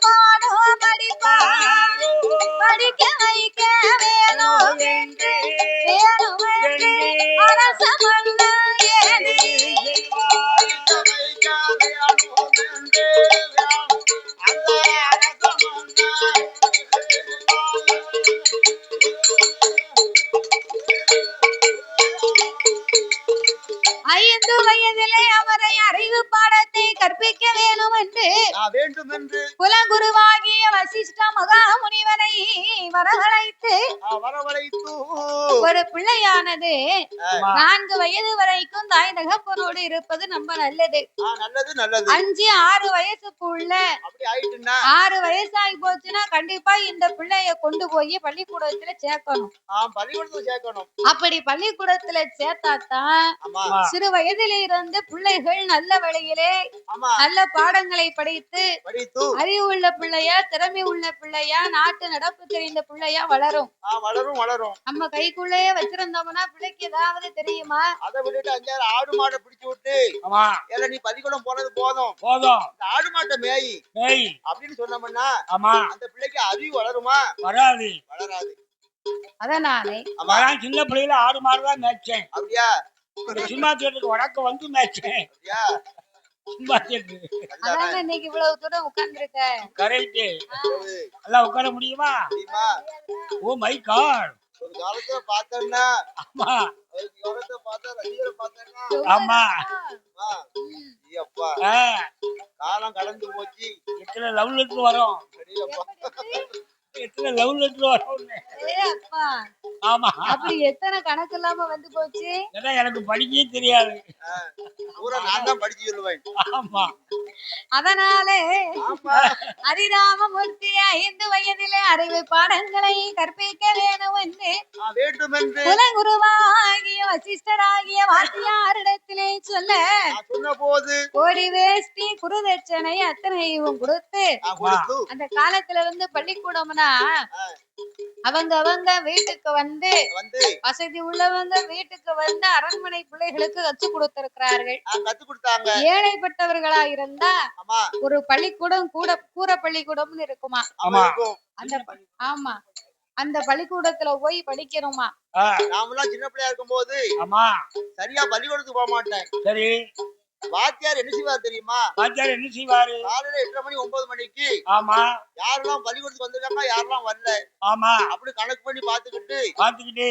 பாடும் படிப்பான் படிக்க வைக்க வேணும் வேணும் அரச ஐந்து வயதிலே அவரை அறிவு பாடத்தை கற்பிக்க குலகுருவாகிய வசிஷ்ட மகாமுனிவரை வரவழைத்து. வரவழைத்து. ஒரு பிள்ளையானது நான்கு வயது வரைக்கும் தாய் தகப்பனோடு இருப்பது ரொம்ப நல்லது. ஆ, நல்லது நல்லது. அஞ்சு ஆறு வயசுக்குள்ள அப்படி ஆயிட்டுன்னா? ஆறு வயசாகி போச்சுன்னா கண்டிப்பா இந்த பிள்ளைய கொண்டு போய் பள்ளிக்கூடத்துல சேர்க்கணும். அப்படி பள்ளிக்கூடத்துல சேர்த்தாதான் ஆமா. சிறு வயதில இருந்து பிள்ளைகள் நல்ல வழியிலே நல்ல பாடங்களை படித்து அறிவு உள்ள பிள்ளையா திறமை உள்ள பிள்ளையா நாட்டு நடப்பு தெரிந்த பிள்ளையா வளரும். ஆ, வளரும் வளரும். நம்ம கைக்குள்ளேயே வச்சிருந்தோம்னா பிள்ளைக்கு ஏதாவது தெரியுமா? அதை விட்டுட்டு அஞ்சாறு ஆடு மாடை பிடிச்சு விட்டு ஆமா. ஏல நீ பள்ளிக்கூடம் போனது போதும். போதும். இந்த ஆடு மாட்டை மேய் ஏய் அப்படின்னு சொன்னோம்னா ஆமா. அந்த பிள்ளைக்கு அறிவு வளருமா? வராது. வளராது. அதனாலே ஆமா. நான் சின்ன பிள்ளையில ஆடு மாடு தான் மேய்ச்சேன். அப்படியா? சினிமா தியேட்டருக்கு வடக்க வந்து மேய்ச்சேன். அப்படியா? இன்னைக்கு இவ்வளவு தூரம் உட்கார்ந்துருக்க. கரெக்ட் சரி, எல்லாம் உட்கார முடியுமா? Oh my God. ஒரு காலத்துல பார்த்தோம்னா ஆமா. ஒரு காலத்துல பார்த்தா ரசிகரை ஆமா. காலம் கடந்து போச்சு. எத்தனை லவ் லெட்டர் வரும். எத்தனை லவ் லெட்டர் ஆமா. அப்படி எத்தனை கணக்கு இல்லாம வந்து போச்சு? ஏன்னா எனக்கு படிக்கவே தெரியாது. பூரா நான் தான் படிச்சு சொல்லுவேன். ஆமா. அதனாலே ஆமா. ஹரிராமமூர்த்தி ஐந்து வயதிலே அறிவு பாடங்களை கற்பிக்க வேணும் என்று குலகுருவாகிய வசிஷ்டராகிய வாத்தியாரிடத்திலே சொல்ல நான் சொன்ன போது கோடி வேஷ்டி குருதட்சணை அத்தனையும் கொடுத்து அந்த காலத்துல வந்து பள்ளிக்கூடம்னா அவங்க அவங்க வீட்டுக்கு வந்து வசதி உள்ளவங்க வீட்டுக்கு வந்து அரண்மனை பிள்ளைகளுக்கு கொடுத்திருக்கிறார்கள். கத்து கொடுத்தாங்க. ஏழைப்பட்டவர்களா இருந்தா ஒரு பள்ளிக்கூடம் கூட கூரை பள்ளிக்கூடம்னு இருக்குமா. இருக்கும். அந்த ஆமா. அந்த பள்ளிக்கூடத்துல போய் படிக்கணுமா? நாமெல்லாம் சின்ன பிள்ளையா இருக்கும்போது ஆமா. சரியா பள்ளிக்கூடத்துக்கு போக மாட்டேன். சரி. வாத்தியார் என்ன செய்வார் தெரியுமா? வாத்தியார் என்ன செய்வாரு? காலையில எட்டரை மணி ஒன்பது மணிக்கு ஆமா. யாரெல்லாம் பள்ளிக்கூடத்துக்கு வந்திருக்காங்க யாரெல்லாம் வரல ஆமா. அப்படி கணக்கு பண்ணி பாத்துக்கிட்டு பாத்துக்கிட்டு